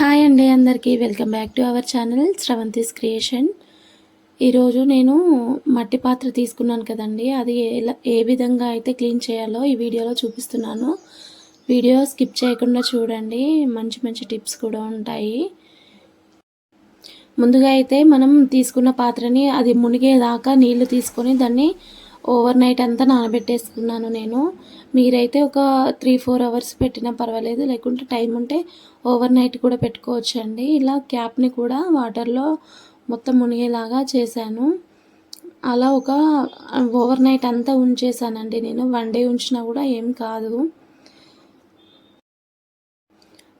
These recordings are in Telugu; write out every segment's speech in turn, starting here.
హాయ్ అండి అందరికీ. Welcome back to our channel Sravanthi's creation. ఈరోజు నేను మట్టి పాత్ర తీసుకున్నాను కదండి. అది ఎలా ఏ విధంగా అయితే క్లీన్ చేయాలో ఈ వీడియోలో చూపిస్తున్నాను. వీడియో స్కిప్ చేయకుండా చూడండి. మంచి మంచి టిప్స్ కూడా ఉంటాయి. ముందుగా అయితే మనం తీసుకున్న పాత్రని అది మునిగేదాకా నీళ్ళు తీసుకొని దాన్ని ఓవర్ నైట్ అంతా నానబెట్టేసుకున్నాను నేను. మీరైతే ఒక త్రీ ఫోర్ అవర్స్ పెట్టినా పర్వాలేదు. లేకుంటే టైం ఉంటే ఓవర్ నైట్ కూడా పెట్టుకోవచ్చు అండి ఇలా క్యాప్ని కూడా వాటర్లో మొత్తం మునిగేలాగా చేశాను. అలా ఒక ఓవర్ నైట్ అంతా ఉంచేసానండి నేను. వన్ డే ఉంచినా కూడా ఏం కాదు.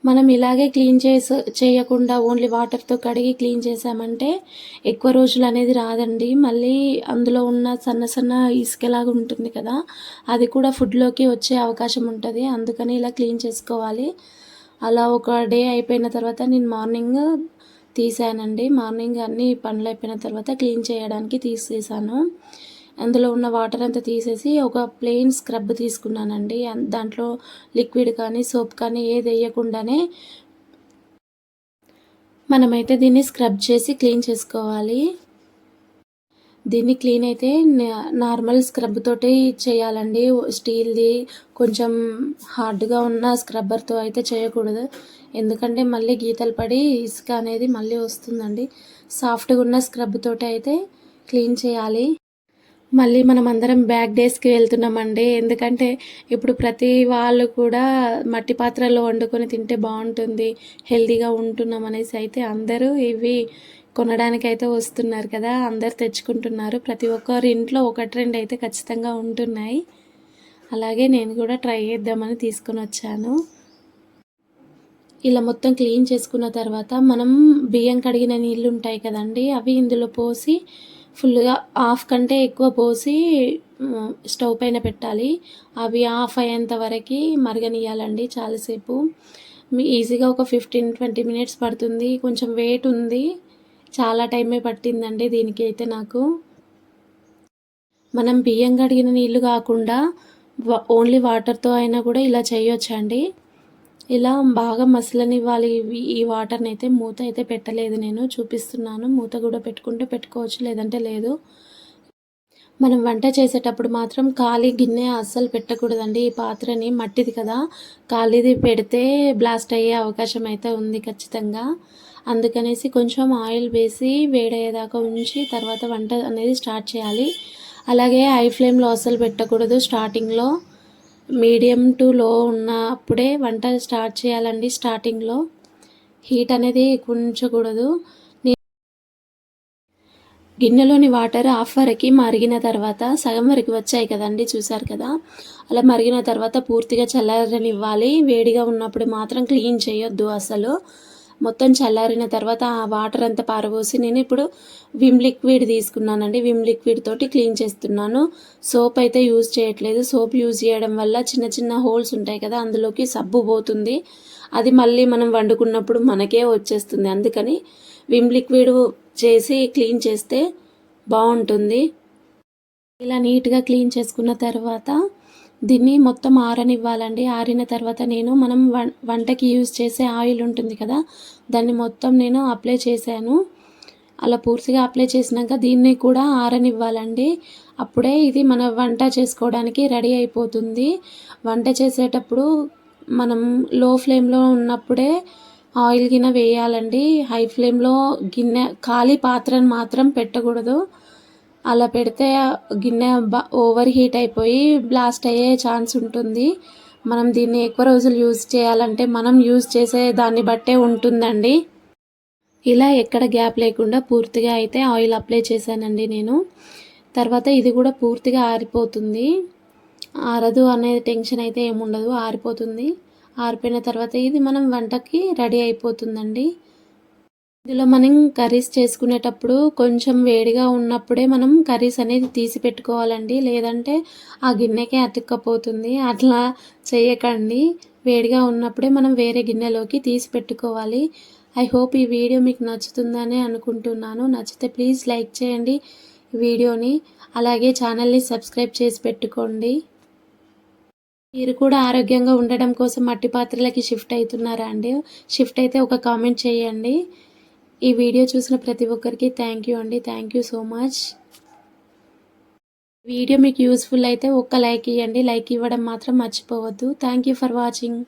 మనం ఇలాగే క్లీన్ చేసి చేయకుండా ఓన్లీ వాటర్తో కడిగి క్లీన్ చేసామంటే ఎక్కువ రోజులు అనేది రాదండి. మళ్ళీ అందులో ఉన్న సన్న సన్న ఇసుకలాగా ఉంటుంది కదా అది కూడా ఫుడ్లోకి వచ్చే అవకాశం ఉంటుంది. అందుకని ఇలా క్లీన్ చేసుకోవాలి. అలా ఒక డే అయిపోయిన తర్వాత నేను మార్నింగ్ తీసానండి. మార్నింగ్ అన్ని పనులు అయిపోయిన తర్వాత క్లీన్ చేయడానికి తీసేసాను. అందులో ఉన్న వాటర్ అంతా తీసేసి ఒక ప్లెయిన్ స్క్రబ్ తీసుకున్నానండి. దాంట్లో లిక్విడ్ కానీ సోప్ కానీ ఏది వేయకుండానే మనమైతే దీన్ని స్క్రబ్ చేసి క్లీన్ చేసుకోవాలి. దీన్ని క్లీన్ అయితే నార్మల్ స్క్రబ్ తోటి చేయాలండి. స్టీల్ది కొంచెం హార్డ్గా ఉన్న స్క్రబ్బర్తో అయితే చేయకూడదు. ఎందుకంటే మళ్ళీ గీతలు పడి ఇసుక అనేది మళ్ళీ వస్తుందండి. సాఫ్ట్గా ఉన్న స్క్రబ్ తోటి అయితే క్లీన్ చేయాలి. మళ్ళీ మనం అందరం బ్యాక్ డేస్కి వెళ్తున్నామండి. ఎందుకంటే ఇప్పుడు ప్రతి వాళ్ళు కూడా మట్టి పాత్రలో వండుకొని తింటే బాగుంటుంది హెల్తీగా ఉంటున్నాం అనేసి అయితే అందరూ ఇవి కొనడానికి అయితే వస్తున్నారు కదా అందరు తెచ్చుకుంటున్నారు. ప్రతి ఒక్కరి ఇంట్లో ఒకటి రెండు అయితే ఖచ్చితంగా ఉంటున్నాయి. అలాగే నేను కూడా ట్రై చేద్దామని తీసుకొని వచ్చాను. ఇలా మొత్తం క్లీన్ చేసుకున్న తర్వాత మనం బియ్యం కడిగిన నీళ్ళు ఉంటాయి కదండి అవి ఇందులో పోసి ఫుల్గా హాఫ్ కంటే ఎక్కువ పోసి స్టవ్ పైన పెట్టాలి. అవి ఆఫ్ అయ్యేంత వరకు మరగనియాలండి చాలాసేపు. మీ ఈజీగా ఒక ఫిఫ్టీన్ ట్వంటీ మినిట్స్ పడుతుంది. కొంచెం వెయిట్ ఉంది. చాలా టైమే పట్టిందండి దీనికి అయితే నాకు. మనం బియ్యం కడిగిన నీళ్ళు కాకుండా ఓన్లీ వాటర్తో అయినా కూడా ఇలా చేయొచ్చండి. ఇలా బాగా మసలనివ్వాలి. ఈ వాటర్ని అయితే మూత అయితే పెట్టలేదు నేను. చూపిస్తున్నాను. మూత కూడా పెట్టుకుంటే పెట్టుకోవచ్చు లేదంటే లేదు. మనం వంట చేసేటప్పుడు మాత్రం ఖాళీ గిన్నె అస్సలు పెట్టకూడదండి. ఈ పాత్రని మట్టిది కదా. ఖాళీది పెడితే బ్లాస్ట్ అయ్యే అవకాశం అయితే ఉంది ఖచ్చితంగా. అందుకనేసి కొంచెం ఆయిల్ వేసి వేడయ్యేదాకా ఉంచి తర్వాత వంట అనేది స్టార్ట్ చేయాలి. అలాగే హై ఫ్లేమ్లో అస్సలు పెట్టకూడదు స్టార్టింగ్లో మీడియం టు లో ఉన్నప్పుడే వంట స్టార్ట్ చేయాలండి స్టార్టింగ్లో హీట్ అనేది ఎక్కువ ఉంచకూడదు. గిన్నెలోని వాటర్ హాఫ్ వరకు మరిగిన తర్వాత సగం వరకు వచ్చాయి కదండి చూసారు కదా. అలా మరిగిన తర్వాత పూర్తిగా చల్లారనివ్వాలి. వేడిగా ఉన్నప్పుడు మాత్రం క్లీన్ చేయొద్దు అసలు. మొత్తం చల్లారిన తర్వాత ఆ వాటర్ అంతా పారబోసి నేను ఇప్పుడు విమ్ లిక్విడ్ తీసుకున్నానండి. విమ్ లిక్విడ్ తోటి క్లీన్ చేస్తున్నాను. సోప్ అయితే యూజ్ చేయట్లేదు. సోప్ యూజ్ చేయడం వల్ల చిన్న చిన్న హోల్స్ ఉంటాయి కదా అందులోకి సబ్బు పోతుంది. అది మళ్ళీ మనం వండుకున్నప్పుడు మనకే వచ్చేస్తుంది. అందుకని విమ్ లిక్విడ్ చేసి క్లీన్ చేస్తే బాగుంటుంది. ఇలా నీట్గా క్లీన్ చేసుకున్న తర్వాత దీన్ని మొత్తం ఆరనివ్వాలండి. ఆరిన తర్వాత నేను మనం వంటకి యూజ్ చేసే ఆయిల్ ఉంటుంది కదా దాన్ని మొత్తం నేను అప్లై చేశాను. అలా పూర్తిగా అప్లై చేసినాక దీన్ని కూడా ఆరనివ్వాలండి. అప్పుడే ఇది మన వంట చేసుకోవడానికి రెడీ అయిపోతుంది. వంట చేసేటప్పుడు మనం లో ఫ్లేమ్లో ఉన్నప్పుడే ఆయిల్ గిన్నె వేయాలండి. హై ఫ్లేమ్లో గిన్నె ఖాళీ పాత్రను మాత్రం పెట్టకూడదు. అలా పెడితే గిన్నె ఓవర్ హీట్ అయిపోయి బ్లాస్ట్ అయ్యే ఛాన్స్ ఉంటుంది. మనం దీన్ని ఎక్కువ రోజులు యూజ్ చేయాలంటే మనం యూజ్ చేసే దాన్ని బట్టే ఉంటుందండి. ఇలా ఎక్కడ గ్యాప్ లేకుండా పూర్తిగా అయితే ఆయిల్ అప్లై చేశానండి నేను. తర్వాత ఇది కూడా పూర్తిగా ఆరిపోతుంది. ఆరదు అనే టెన్షన్ అయితే ఏముండదు ఆరిపోతుంది. ఆరిపోయిన తర్వాత ఇది మనం వంటకి రెడీ అయిపోతుందండి. ఇందులో మనం కర్రీస్ చేసుకునేటప్పుడు కొంచెం వేడిగా ఉన్నప్పుడే మనం కర్రీస్ అనేది తీసి పెట్టుకోవాలండి. లేదంటే ఆ గిన్నెకే అతుక్కపోతుంది. అట్లా చేయకండి. వేడిగా ఉన్నప్పుడే మనం వేరే గిన్నెలోకి తీసి పెట్టుకోవాలి. ఐ హోప్ ఈ వీడియో మీకు నచ్చుతుందని అనుకుంటున్నాను. నచ్చితే ప్లీజ్ లైక్ చేయండి వీడియోని. అలాగే ఛానల్ని సబ్స్క్రైబ్ చేసి పెట్టుకోండి. మీరు కూడా ఆరోగ్యంగా ఉండడం కోసం మట్టి పాత్రలకి షిఫ్ట్ అవుతున్నారా అండి? షిఫ్ట్ అయితే ఒక కామెంట్ చేయండి. ఈ వీడియో చూసిన ప్రతి ఒక్కరికి థ్యాంక్ యూ అండి. Thank you so much video మీకు యూస్ఫుల్ అయితే ఒక్క లైక్ ఇవ్వండి లైక్ ఇవ్వడం మాత్రం మర్చిపోవద్దు. Thank you for watching